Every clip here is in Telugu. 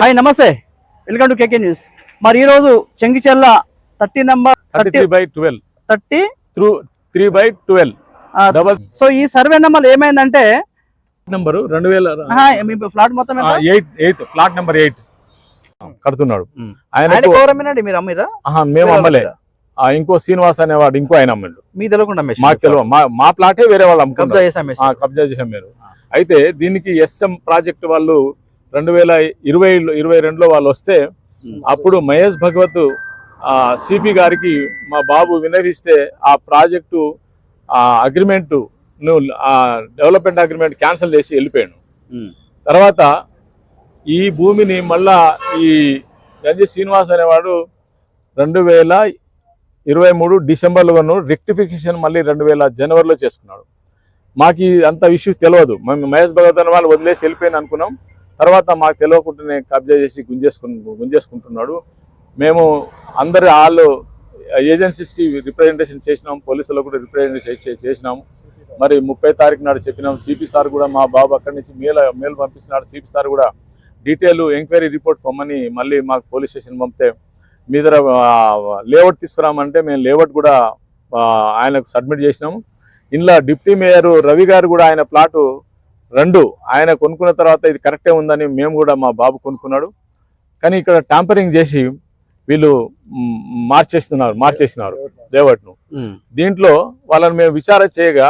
హాయ్ నమస్తే. వెల్కమ్ టు కేకే న్యూస్ మరి ఈ రోజు Chengicherla thirty number thirty three by twelve. Thirty? Through three by twelve. Double so ఈ సర్వే నెంబర్ ఏమైందంటే నెంబర్ రెండు వేల ఫ్లాట్ మొత్తం? Eight eighth number eight. కడుతున్నాడు. ఎవరమ్మేనండి మీరు అమ్మిరా? మేము అమ్మలే. ఇంకో శ్రీనివాస్ అనేవాడు ఇంకో ఆయన అమ్మిండు. మీ తెలియకుండా మాకు తెలియదు. మా ప్లాటే వేరే వాళ్ళు కబ్జా చేసి కబ్జా చేసి అమ్మారు. అయితే దీనికి ఎస్ఎం ప్రాజెక్ట్ వాళ్ళు రెండు వేల ఇరవై ఇరవై రెండులో వాళ్ళు వస్తే. అప్పుడు మహేష్ భగవత్ సిపి గారికి మా బాబు వినవిస్తే ఆ ప్రాజెక్టు ఆ అగ్రిమెంట్ నువ్వు ఆ డెవలప్మెంట్ అగ్రిమెంట్ క్యాన్సిల్ చేసి వెళ్ళిపోయాడు ఉమ్. తర్వాత ఈ భూమిని మళ్ళా ఈ గంజి శ్రీనివాస్ అనేవాడు రెండు వేల ఇరవై మూడు డిసెంబర్లో రెక్టిఫికేషన్ మళ్ళీ రెండు వేల జనవరిలో చేసుకున్నాడు మాకు అంత ఇష్యూ తెలియదు మేము మహేష్ భగవత్ అనే వాళ్ళు వదిలేసి వెళ్ళిపోయింది అనుకున్నాం తర్వాత మాకు తెలియకుండానే కబ్జా చేసి గుంజేసుకు గుంజేసుకుంటున్నాడు. మేము అందరి వాళ్ళు ఏజెన్సీస్కి రిప్రజెంటేషన్ చేసినాం పోలీసులకు కూడా రిప్రజెంటేషన్ చేసినాము మరి ముప్పై తారీఖు నాడు చెప్పినాం సిపి సార్ కూడా మా బాబు అక్కడి నుంచి మేల్ మేల్ పంపించినాడు. సిపి సార్ కూడా డీటెయిల్ ఎంక్వైరీ రిపోర్ట్ పొమ్మని మళ్ళీ మాకు పోలీస్ స్టేషన్ పంపితే మీ దగ్గర లేఅవుట్ తీసుకురామంటే మేము లేఅవుట్ కూడా ఆయనకు సబ్మిట్ చేసినాము ఇందులో డిప్యూటీ మేయర్ రవి గారు కూడా ఆయన ప్లాటు రెండు ఆయన కొనుక్కున్న తర్వాత ఇది కరెక్టే ఉందని మేము కూడా మా బాబు కొనుక్కున్నాడు. కానీ ఇక్కడ ట్యాంపరింగ్ చేసి వీళ్ళు మార్చేస్తున్నారు మార్చేసినారు లేఅవుట్ను ఉమ్. దీంట్లో వాళ్ళని మేము విచారణ చేయగా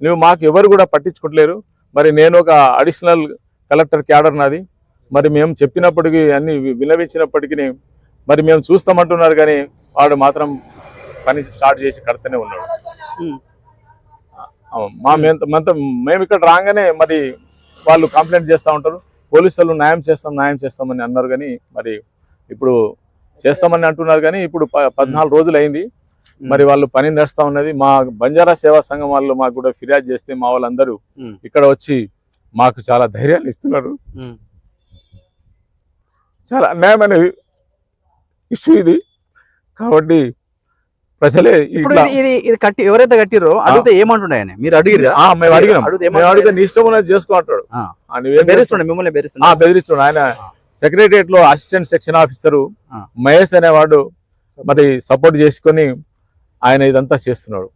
నువ్వు మాకు ఎవరు కూడా పట్టించుకోవట్లేరు మరి నేను ఒక అడిషనల్ కలెక్టర్ క్యాడర్ నాది. మరి మేము చెప్పినప్పటికీ అన్ని వి- విన్నవించినప్పటికీ మరి మేము చూస్తామంటున్నారు కానీ వాడు మాత్రం పని స్టార్ట్ చేసి కడుతూనే ఉన్నాడు. మా మేము మంత- మేము ఇక్కడ రాగానే మరి వాళ్ళు కంప్లైంట్ చేస్తూ ఉంటారు. పోలీసులు న్యాయం చేస్తాం న్యాయం చేస్తామని అన్నారు కానీ మరి ఇప్పుడు చేస్తామని అంటున్నారు కానీ ఇప్పుడు పద్నాలుగు రోజులు అయింది మరి వాళ్ళు పని నడుస్తా ఉన్నది. మా బంజారా సేవా సంఘం వాళ్ళు మాకు కూడా ఫిర్యాదు చేస్తే మా వాళ్ళందరూ. ఇక్కడ వచ్చి మాకు చాలా ధైర్యాన్ని ఇస్తున్నారు. చాలా అన్యాయమైన ఇష్యూ ఇది. కాబట్టి ప్రజలే ఇప్పుడు ఇది- కట్టి ఎవరైతే కట్టిరో అడిగితే ఏమంటుండే ఆయన? మీరు అడిగిరా ఆ, మేము అడిగినాం. అడిగితే మేము నీ ఇష్టం? బెదిరిస్తుండే మిమ్మల్ని బెదిరిస్తుండే. ఆయన. సెక్రటరియట్లో అసిస్టెంట్ సెక్షన్ ఆఫీసరు. మహేష్ అనేవాడు మరి సపోర్ట్ చేసుకొని ఆయన ఇదంతా చేస్తున్నాడు.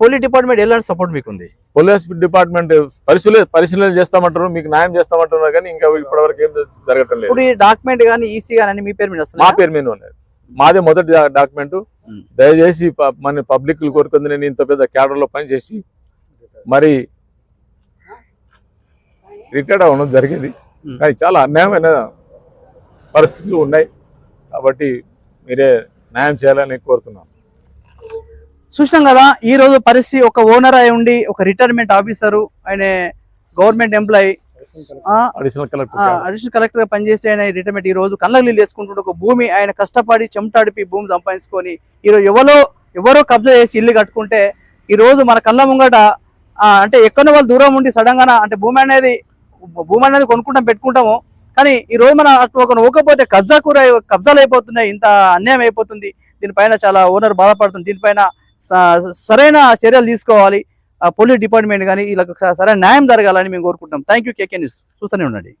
పోలీస్ డిపార్ట్మెంట్ ఎలాంటి సపోర్ట్ మీకు ఉంది పోలీస్ డిపార్ట్మెంట్ పరిశీలన పరిశీలన చేస్తామంటారు మీకు న్యాయం చేస్తామంటున్నారు కానీ ఇంకా ఇప్పటివరకు ఏం జరగటం లేదు. ఇప్పుడు ఈ డాక్యుమెంట్ కానీ ఈసీ కానీ మీ పేరు మీద మా? పేరు మీద ఉన్నది మాదే మొదటి డాక్యుమెంట్. దయచేసి మన పబ్లిక్ కోరుకుంది నేను ఇంత పెద్ద క్యాడర్లో పనిచేసి మరి రిటైర్డ్ అవ్వడం జరిగింది. కానీ చాలా అన్యాయమైన పరిస్థితులు ఉన్నాయి. కాబట్టి మీరే న్యాయం చేయాలని కోరుతున్నాను. చూసినాం కదా ఈ రోజు పరిస్థితి ఒక ఓనర్ అయి ఉండి ఒక రిటైర్మెంట్ ఆఫీసరు ఆయన government employee additional collector additional కలెక్టర్గా పనిచేసి ఆయన రిటైర్మెంట్ ఈ రోజు కళ్ళ నీళ్ళు తీసుకుంటుంటే ఒక భూమి ఆయన కష్టపడి చెమటాడిపి భూమి సంపాదించుకొని ఈ రోజు ఎవరో ఎవరో కబ్జా చేసి ఇల్లు కట్టుకుంటే ఈ రోజు మన కళ్ళ ముంగట ఆ, అంటే ఎక్కడో వాళ్ళు దూరం ఉండి సడన్గా అంటే భూమి అనేది భూమి అనేది కొనుక్కుంటాం పెట్టుకుంటాము. కానీ ఈ రోజు మన అటు ఒక నూకపోతే కబ్జా కూర కబ్జాలు అయిపోతున్నాయి. ఇంత అన్యాయం అయిపోతుంది. దీనిపైన చాలా ఓనర్ బాధపడుతుంది. దీనిపైన స- సరైన చర్యలు తీసుకోవాలి. ఆ పోలీస్ డిపార్ట్మెంట్ కానీ వీళ్ళకి సరైన న్యాయం జరగాలని మేము కోరుకుంటాం థ్యాంక్ యూ కేకే న్యూస్ చూస్తూనే ఉండండి.